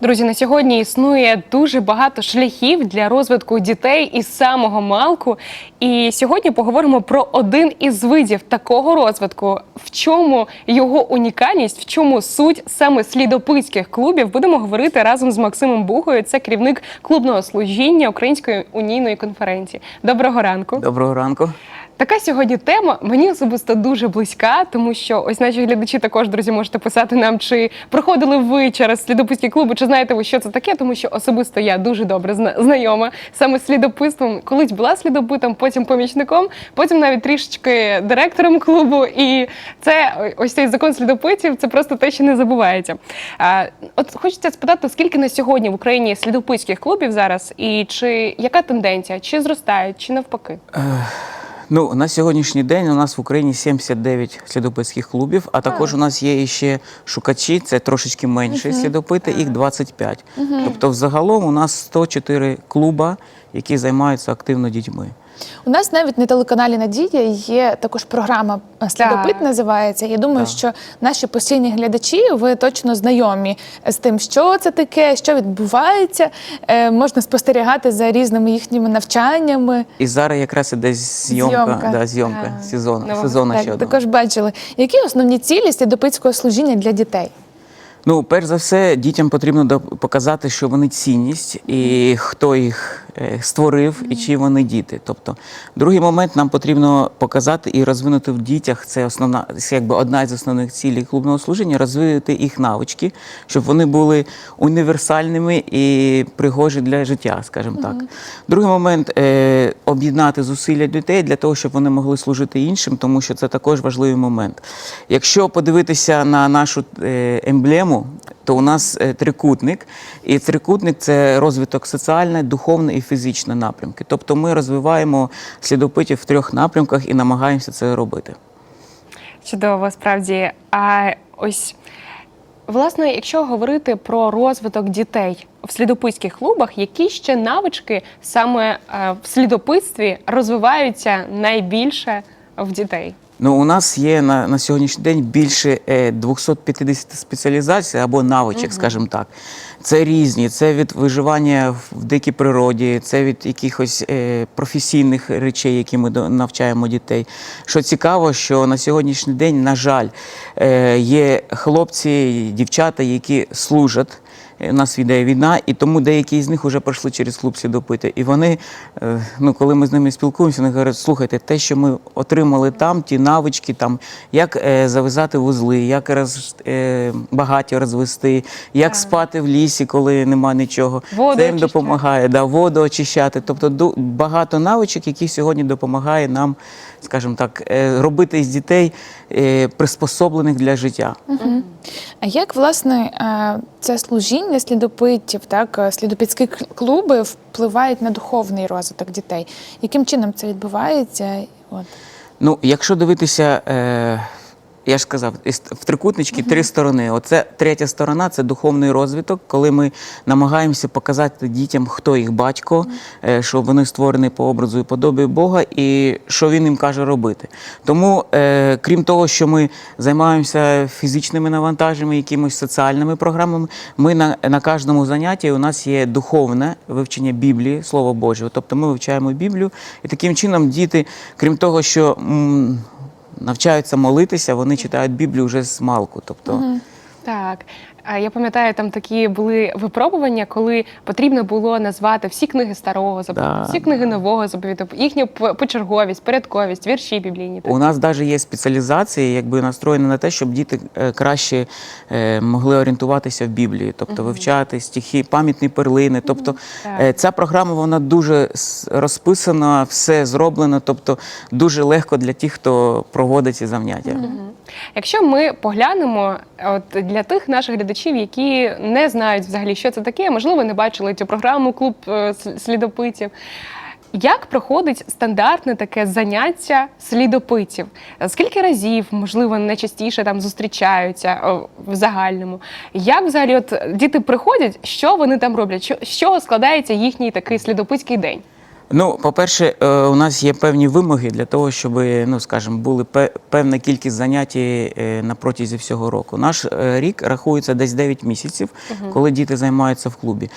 Друзі, на сьогодні існує дуже багато шляхів для розвитку дітей із самого малку. І сьогодні поговоримо про один із видів такого розвитку. В чому його унікальність, в чому суть саме слідопитських клубів. Будемо говорити разом з Максимом Бугою. Це керівник клубного служіння Української унійної конференції. Доброго ранку. Доброго ранку. Така сьогодні тема мені особисто дуже близька, тому що ось наші глядачі також, друзі, можете писати нам, чи проходили ви через слідопитські клуби, чи знаєте ви, що це таке, тому що особисто я дуже добре знайома саме слідопитством. Колись була слідопитом, потім помічником, потім навіть трішечки директором клубу. І це ось цей закон слідопитів, це просто те, що не забувається. От хочеться спитати, скільки на сьогодні в Україні слідопитських клубів зараз, і чи яка тенденція, чи зростають, чи навпаки? Ну, на сьогоднішній день у нас в Україні 79 слідопитських клубів, а також у нас є ще шукачі, це трошечки менше слідопити, їх 25. Тобто, взагалом у нас 104 клуба, які займаються активно дітьми. У нас навіть на телеканалі Надія є також програма Слідопит Так. називається. Я думаю, Так. що наші постійні глядачі ви точно знайомі з тим, що це таке, що відбувається. Е, можна спостерігати за різними їхніми навчаннями. І зараз якраз іде зйомка, Зйомка. Да, зйомка Так. сезону, Нового. сезону ще одного. також бачили, які основні цілі слідопитського служіння для дітей. Ну, перш за все, дітям потрібно показати, що вони цінність і хто їх е, створив, і чи вони діти. Тобто, другий момент нам потрібно показати і розвинути в дітях. Це основна, це якби одна із основних цілей клубного служіння розвинути їх навички, щоб вони були універсальними і пригожі для життя, скажімо так. Другий момент е, об'єднати зусилля дітей для того, щоб вони могли служити іншим, тому що це також важливий момент. Якщо подивитися на нашу е, емблему, то у нас е, трикутник, і трикутник це розвиток соціальний, духовний і фізичний напрямки. Тобто ми розвиваємо слідопитів в трьох напрямках і намагаємося це робити. Чудово, справді. А ось власне, якщо говорити про розвиток дітей в слідопитських клубах, які ще навички саме е, в слідопитстві розвиваються найбільше в дітей? Ну, у нас є на, на сьогоднішній день більше е, 250 спеціалізацій або навичок, скажімо так. Це різні, це від виживання в дикій природі, це від якихось е, професійних речей, які ми до- навчаємо дітей. Що цікаво, що на сьогоднішній день, на жаль, е, є хлопці, дівчата, які служать. Е, У нас йде війна, і тому деякі з них вже пройшли через клуб слідопити. І вони, е, ну коли ми з ними спілкуємося, вони говорять, слухайте, те, що ми отримали там, ті навички, там, як е, зав'язати вузли, як роз, е, багаття розвести, як спати в лісі, коли нема нічого. Воду Це їм очищати. допомагає, да, воду очищати. Тобто багато навичок, які сьогодні допомагає нам, скажімо так, е, робити з дітей е, приспособлених для життя. А як власне е, це служіння слідопитів, так слідопитські клуби впливають на духовний розвиток дітей? Яким чином це відбувається? От. Ну, якщо дивитися, е, я ж сказав, в трикутничці три сторони. Оце третя сторона це духовний розвиток, коли ми намагаємося показати дітям, хто їх батько, е, що вони створені по образу і подобі Бога, і що він їм каже робити. Тому, е, крім того, що ми займаємося фізичними навантаженнями, якимись соціальними програмами, ми на, на кожному занятті у нас є духовне вивчення Біблії, Слова Божого. Тобто ми вивчаємо Біблію, і таким чином діти, крім того, що навчаються молитися, вони читають Біблію вже з малку. Тобто, Так. Я пам'ятаю, там такі були випробування, коли потрібно було назвати всі книги старого заповіту, Да. всі книги нового заповіту, їхню почерговість, порядковість, вірші біблійні. У нас навіть є спеціалізації, якби настроєні на те, щоб діти е, краще е, могли орієнтуватися в Біблії, тобто вивчати стихи, пам'ятні перлини. Тобто Так. е, ця програма вона дуже розписана, все зроблено, тобто дуже легко для тих, хто проводить ці заняття. Якщо ми поглянемо, от для тих наших глядачів, які не знають взагалі, що це таке, можливо, не бачили цю програму клуб е, слідопитів. Як проходить стандартне таке заняття слідопитів? Скільки разів, можливо, найчастіше там зустрічаються в загальному? Як взагалі от діти приходять, що вони там роблять? Що, з чого складається їхній такий слідопитський день? Ну, по-перше, е, у нас є певні вимоги для того, щоб, ну, скажімо, були певна кількість занять е, на протязі всього року. Наш е, рік рахується десь 9 місяців, коли діти займаються в клубі.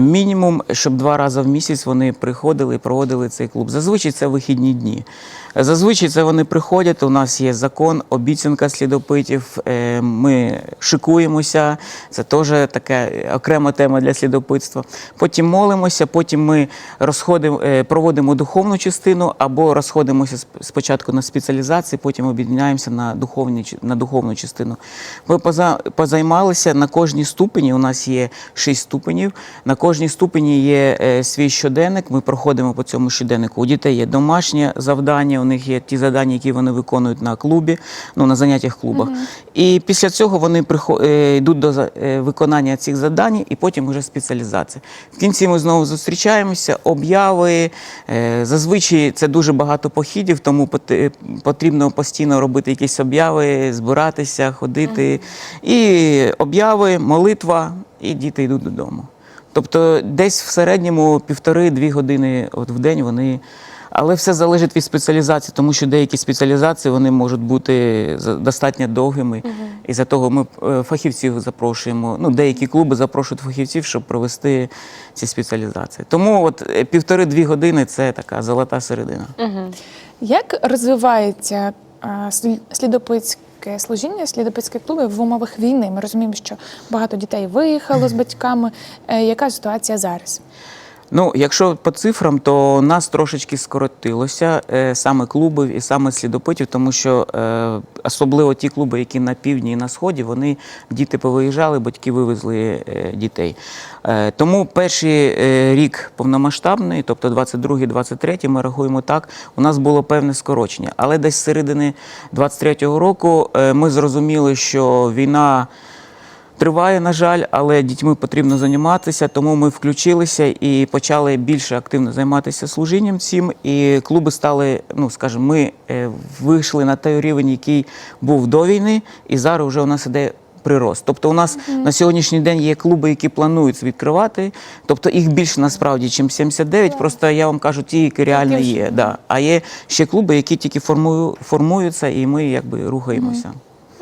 Мінімум, щоб два рази в місяць вони приходили і проводили цей клуб. Зазвичай це вихідні дні. Зазвичай це вони приходять. У нас є закон, обіцянка слідопитів. Ми шикуємося. Це теж така окрема тема для слідопитства. Потім молимося, потім ми розходимо, проводимо духовну частину або розходимося спочатку на спеціалізації, потім об'єднаємося на, духовні, на духовну частину. Ми поза, позаймалися на кожній ступені. У нас є шість ступенів. На кожній ступені є е, свій щоденник. Ми проходимо по цьому щоденнику. У дітей є домашнє завдання, у них є ті завдання, які вони виконують на клубі, ну на заняттях в клубах. І після цього вони прихо- е, йдуть до е, виконання цих завдань, і потім вже спеціалізація. В кінці ми знову зустрічаємося, обяви. Е, Зазвичай це дуже багато похідів, тому потрібно постійно робити якісь обяви, збиратися, ходити. І обяви, молитва, і діти йдуть додому. Тобто десь в середньому півтори-дві години от в день вони. Але все залежить від спеціалізації, тому що деякі спеціалізації вони можуть бути за- достатньо довгими. І за того ми е, фахівців запрошуємо. Ну, деякі клуби запрошують фахівців, щоб провести ці спеціалізації. Тому от е, півтори-дві години це така золота середина. Як розвивається а, служіння, слідопитські клуби в умовах війни? Ми розуміємо, що багато дітей виїхало з батьками. Е, Яка ситуація зараз? Ну, якщо по цифрам, то нас трошечки скоротилося е, саме клубів і саме слідопитів, тому що е, особливо ті клуби, які на півдні і на сході, вони діти повиїжджали, батьки вивезли е, дітей. Тому перший рік повномасштабний, тобто 22-23, ми рахуємо так, у нас було певне скорочення. Але десь з середини 23-го року ми зрозуміли, що війна. Триває, на жаль, але дітьми потрібно займатися, тому ми включилися і почали більше активно займатися служінням цим. І клуби стали, ну скажімо, ми е, вийшли на той рівень, який був до війни, і зараз вже у нас іде прирост. Тобто, у нас на сьогоднішній день є клуби, які планують відкривати. Тобто їх більше насправді, ніж 79. Просто я вам кажу, ті, які реально є. Да. А є ще клуби, які тільки формую, формуються, і ми якби рухаємося.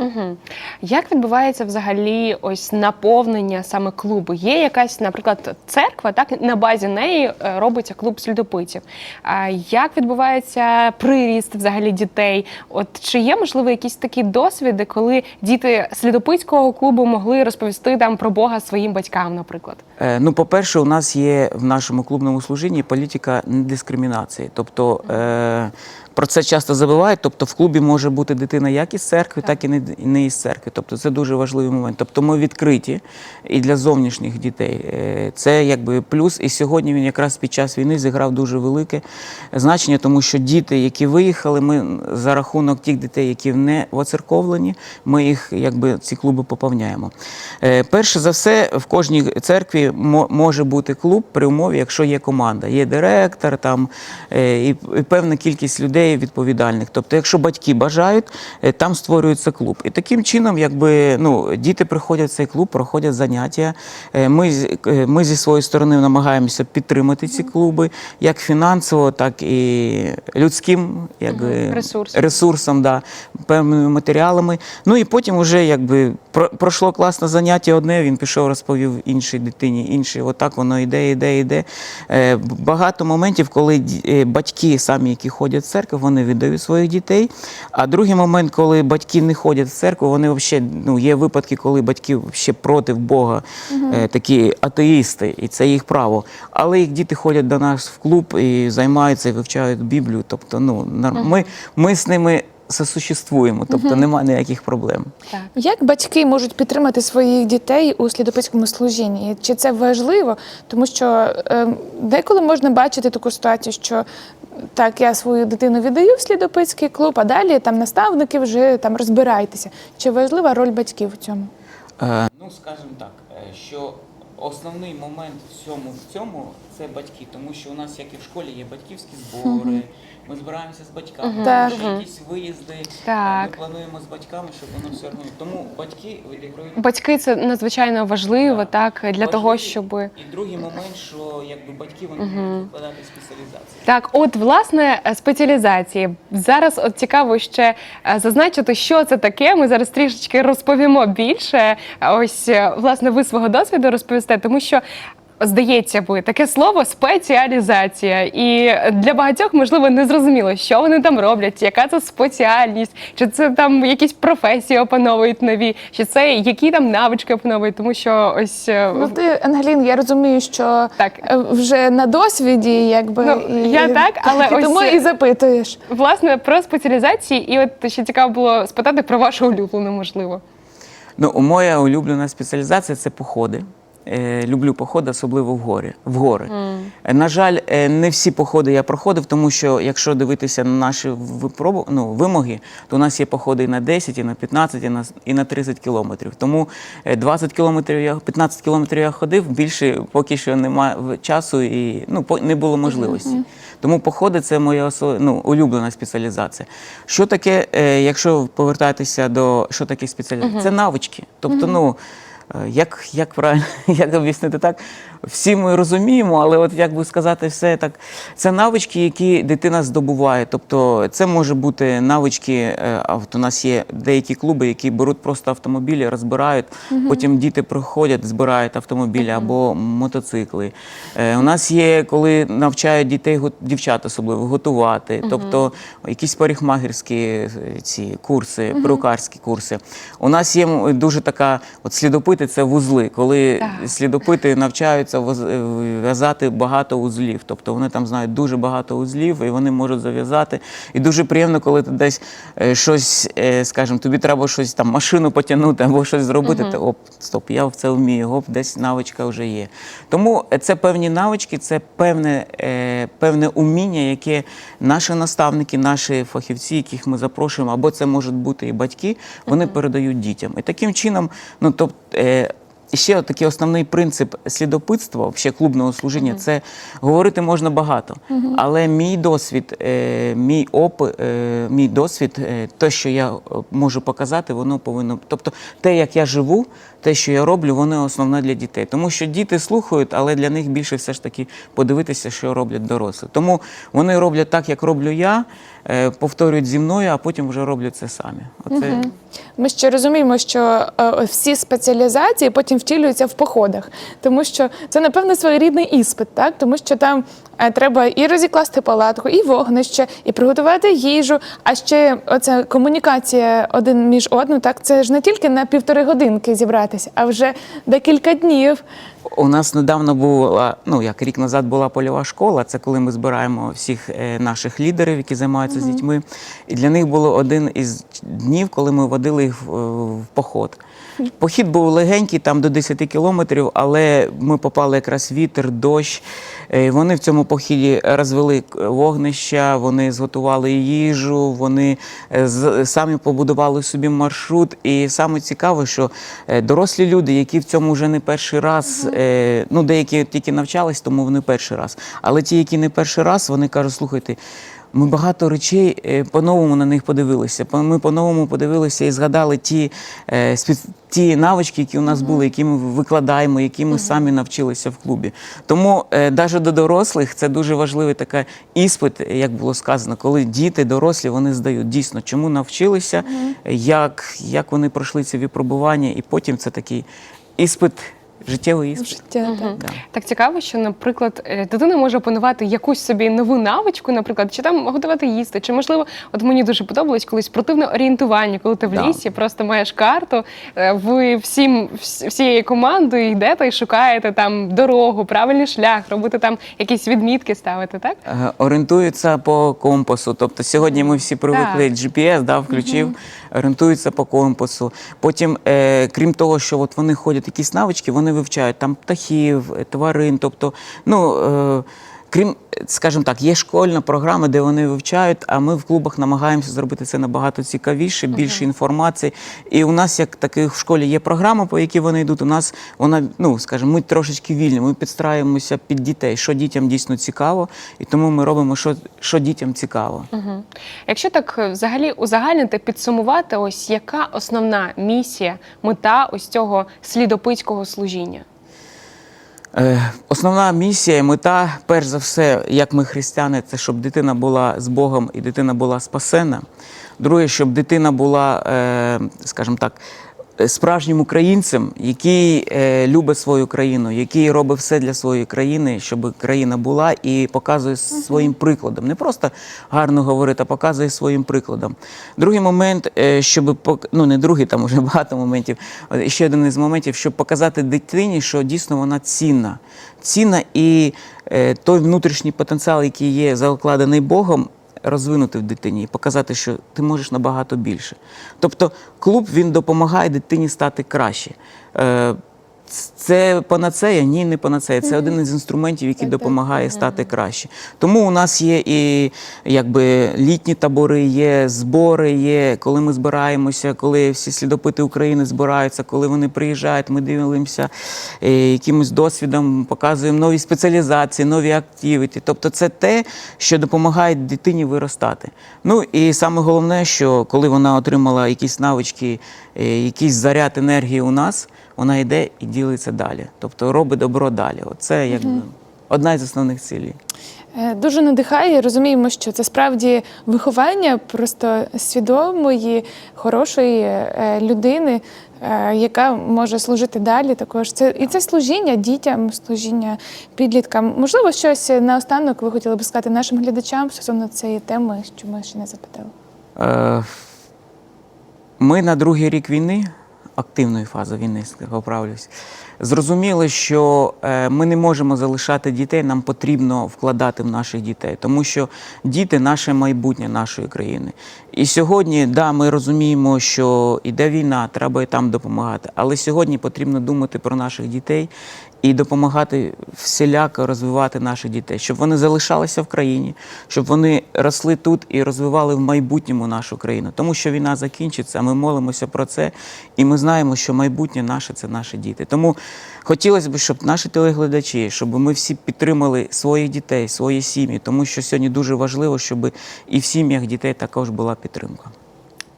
Угу. Як відбувається взагалі ось наповнення саме клубу? Є якась, наприклад, церква, так на базі неї е, робиться клуб слідопитів. А як відбувається приріст взагалі дітей? От чи є можливо якісь такі досвіди, коли діти слідопитського клубу могли розповісти там про Бога своїм батькам, наприклад? Е, Ну, по-перше, у нас є в нашому клубному служінні політика недискримінації. Тобто е, про це часто забувають. Тобто, в клубі може бути дитина як із церкви, так і не, не із церкви. Тобто, це дуже важливий момент. Тобто, ми відкриті і для зовнішніх дітей. Е, Це якби плюс. І сьогодні він якраз під час війни зіграв дуже велике значення, тому що діти, які виїхали, ми за рахунок тих дітей, які не воцерковлені, ми їх якби ці клуби поповняємо. Е, Перше за все, в кожній церкві може бути клуб при умові, якщо є команда, є директор там е, і, певна кількість людей відповідальних. Тобто, якщо батьки бажають, там створюється клуб. І таким чином, якби ну діти приходять в цей клуб, проходять заняття. Е, Ми, е, ми зі своєї сторони намагаємося підтримати ці клуби, як фінансово, так і людським, якби Ресурсом. ресурсом, да, певними матеріалами. Ну і потім вже якби пройшло класне заняття одне, він пішов, розповів іншій дитині, іншій. Отак воно йде, йде, йде. Е, багато моментів, коли батьки самі, які ходять в церкву, вони віддають своїх дітей. А другий момент, коли батьки не ходять в церкву, вони взагалі, ну, є випадки, коли батьки ще проти Бога, е, такі атеїсти, і це їх право. Але їх діти ходять до нас в клуб і займаються, і вивчають Біблію. Тобто, ну, ми, ми з ними сосуществуємо, тобто немає ніяких проблем. Так. Як батьки можуть підтримати своїх дітей у слідопитському служінні? Чи це важливо? Тому що е, деколи можна бачити таку ситуацію, що так, я свою дитину віддаю в слідопитський клуб, а далі там наставники вже там розбирайтеся. Чи важлива роль батьків у цьому? Е, ну, скажімо так, е, що основний момент всьому в цьому це батьки, тому що у нас, як і в школі, є батьківські збори. Ми збираємося з батьками, Так. ще якісь виїзди. Так. Ми плануємо з батьками, щоб воно все організовано. Тому батьки відіграють Батьки це надзвичайно важливо, так для того, щоб І другий момент, що якби батьки вони будуть викладати спеціалізації. Так, от власне е, спеціалізації. Зараз от цікаво ще е, зазначити, що це таке. Ми зараз трішечки розповімо більше. Ось е, власне ви свого досвіду розповісте, тому що. Здається би, таке слово спеціалізація, і для багатьох можливо не зрозуміло, що вони там роблять, яка це спеціальність, чи це там якісь професії опановують нові, чи це які там навички опановують, тому що ось е, Ну ти, Ангелін, я розумію, що Так. е, вже на досвіді, якби Ну, я так, але і ось- тому і запитуєш. Власне, про спеціалізації, і от ще цікаво було спитати про вашу улюблену, можливо. Ну, моя улюблена спеціалізація це походи. Е, люблю походи, особливо в гори. В гори. Е, На жаль, е, не всі походи я проходив, тому що якщо дивитися на наші випробу, ну, вимоги, то у нас є походи і на 10, і на 15, і на, і на 30 кілометрів. Тому е, 20 кілометрів я 15 кілометрів я ходив, більше поки що немає часу і ну, по- не було можливості. Тому походи це моя осо- ну, улюблена спеціалізація. Що таке, е, якщо повертатися до що таке спеціалізація? Це навички. Тобто, ну. Е, Як, як правильно як об'яснити так? Всі ми розуміємо, але от як би сказати, все так. Це навички, які дитина здобуває. Тобто це може бути навички. е, от У нас є деякі клуби, які беруть просто автомобілі, розбирають. Потім діти приходять, збирають автомобілі або мотоцикли. Е, У нас є, коли навчають дітей, дівчат особливо готувати, тобто якісь парикмахерські е, ці курси, перукарські курси. У нас є дуже така, от слідопити це вузли, коли Так. слідопити навчаються воз- е, в'язати багато узлів. Тобто вони там знають дуже багато узлів і вони можуть зав'язати. І дуже приємно, коли ти десь е, щось, е, скажімо, тобі треба щось там машину потягнути або щось зробити. Ти оп, стоп, я в це вмію, оп, десь навичка вже є. Тому це певні навички, це певне, певне уміння, яке наші наставники, наші фахівці, яких ми запрошуємо, або це можуть бути і батьки, вони передають дітям. І таким чином, ну тобто. І ще такий основний принцип слідопитства, взагалі клубного служіння, це говорити можна багато. Але мій досвід, е, мій оп, е, мій досвід, е, те, що я можу показати, воно повинно. Тобто, те, як я живу, те, що я роблю, воно основне для дітей. Тому що діти слухають, але для них більше все ж таки подивитися, що роблять дорослі. Тому вони роблять так, як роблю я, е, повторюють зі мною, а потім вже роблять це самі. Оце Ми ще розуміємо, що е, всі спеціалізації потім втілюються в походах, тому що це напевно своєрідний іспит, так тому що там е, треба і розікласти палатку, і вогнище, і приготувати їжу. А ще оця комунікація один між одним, так це ж не тільки на півтори годинки зібратися, а вже декілька днів. У нас недавно була, ну як рік назад була польова школа. Це коли ми збираємо всіх е, наших лідерів, які займаються з дітьми. І для них було один із днів, коли ми водили їх е, в поход. Похід був легенький, там до 10 кілометрів, але ми попали якраз вітер, дощ. Е, Вони в цьому похіді розвели вогнища, вони зготували їжу, вони е, самі побудували собі маршрут. І саме цікаве, що е, дорослі люди, які в цьому вже не перший раз, ну деякі тільки навчались, тому вони перший раз. Але ті, які не перший раз, вони кажуть, слухайте. Ми багато речей е, по-новому на них подивилися. Ми по-новому подивилися і згадали ті, е, ті навички, які у нас були, які ми викладаємо, які ми самі навчилися в клубі. Тому навіть до дорослих це дуже важливий такий іспит, як було сказано, коли діти, дорослі, вони здають дійсно, чому навчилися, як, як вони пройшли ці випробування, і потім це такий іспит, життєвий іспит. Життя так. Да. Так цікаво, що, наприклад, е, дитина може опанувати якусь собі нову навичку, наприклад, чи там готувати їсти, чи можливо, от мені дуже подобалось колись спортивне орієнтування, коли ти в Да. лісі просто маєш карту, е, ви всім вс- всією командою йдете і шукаєте там дорогу, правильний шлях, робити там якісь відмітки ставити, так? Е, Орієнтуються по компасу. Тобто сьогодні ми всі привикли GPS, да, включив, орієнтуються по компасу. Потім, е, крім того, що от вони ходять якісь навички, вони вивчають там птахів, е, тварин. Тобто, ну. Крім, скажімо так, є школьна програма, де вони вивчають, а ми в клубах намагаємося зробити це набагато цікавіше, більше інформації. І у нас, як таких в школі є програма, по якій вони йдуть. У нас вона, ну скажімо, ми трошечки вільні. Ми підстраюємося під дітей, що дітям дійсно цікаво, і тому ми робимо, що, що дітям цікаво. Угу. Якщо так е, взагалі узагальнити, підсумувати, ось яка основна місія, мета ось цього слідопитського служіння? Е, Основна місія мета, перш за все, як ми християни, це щоб дитина була з Богом і дитина була спасена. Друге, щоб дитина була, е, скажімо так, справжнім українцем, який е, любить свою країну, який робить все для своєї країни, щоб країна була і показує своїм прикладом. Не просто гарно говорити, а показує своїм прикладом. Другий момент, е, щоб ну не другий, там уже багато моментів. е, Ще один із моментів, щоб показати дитині, що дійсно вона цінна. Цінна і е, той внутрішній потенціал, який є закладений Богом, розвинути в дитині і показати, що ти можеш набагато більше. Тобто клуб він допомагає дитині стати краще. Це панацея? Ні, не панацея. Це один із інструментів, який допомагає стати краще. Тому у нас є і якби літні табори, є збори, є коли ми збираємося, коли всі слідопити України збираються, коли вони приїжджають, ми дивимося е, якимось досвідом, показуємо нові спеціалізації, нові активіті. Тобто, це те, що допомагає дитині виростати. Ну і саме головне, що коли вона отримала якісь навички, е, якийсь заряд енергії у нас, вона йде і ділиться далі. Тобто робить добро далі. Оце якби одна із основних цілей. Е, Дуже надихає. Розуміємо, що це справді виховання просто свідомої, хорошої е, людини, е, яка може служити далі. Також це і це служіння дітям, служіння підліткам. Можливо, щось наостанок ви хотіли б сказати нашим глядачам стосовно цієї теми, що ми ще не запитали. Ми на другий рік війни, активної фази війни, поправлюсь, зрозуміли, що е, ми не можемо залишати дітей, нам потрібно вкладати в наших дітей, тому що діти наше майбутнє нашої країни. І сьогодні, да, ми розуміємо, що іде війна, треба і там допомагати. Але сьогодні потрібно думати про наших дітей і допомагати всіляко розвивати наших дітей, щоб вони залишалися в країні, щоб вони росли тут і розвивали в майбутньому нашу країну. Тому що війна закінчиться, ми молимося про це, і ми знаємо, що майбутнє наше це наші діти. Тому хотілося б, щоб наші телеглядачі, щоб ми всі підтримали своїх дітей, свої сім'ї, тому що сьогодні дуже важливо, щоб і в сім'ях дітей також була підтримка.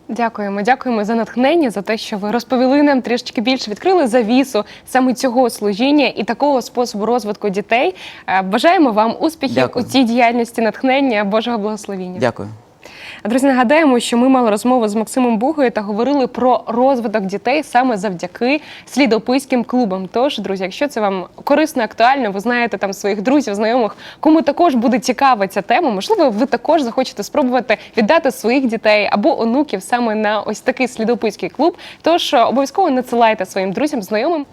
Дякуємо, дякуємо за натхнення, за те, що ви розповіли нам трішечки більше, відкрили завісу саме цього служіння і такого способу розвитку дітей. Е, Бажаємо вам успіхів Дякую. у цій діяльності, натхнення, Божого благословіння. Дякую. Друзі, нагадаємо, що ми мали розмову з Максимом Бугою та говорили про розвиток дітей саме завдяки слідопиським клубам. Тож, друзі, якщо це вам корисно, актуально, ви знаєте там своїх друзів, знайомих, кому також буде цікава ця тема, можливо, ви також захочете спробувати віддати своїх дітей або онуків саме на ось такий слідописький клуб. Тож обов'язково надсилайте своїм друзям, знайомим.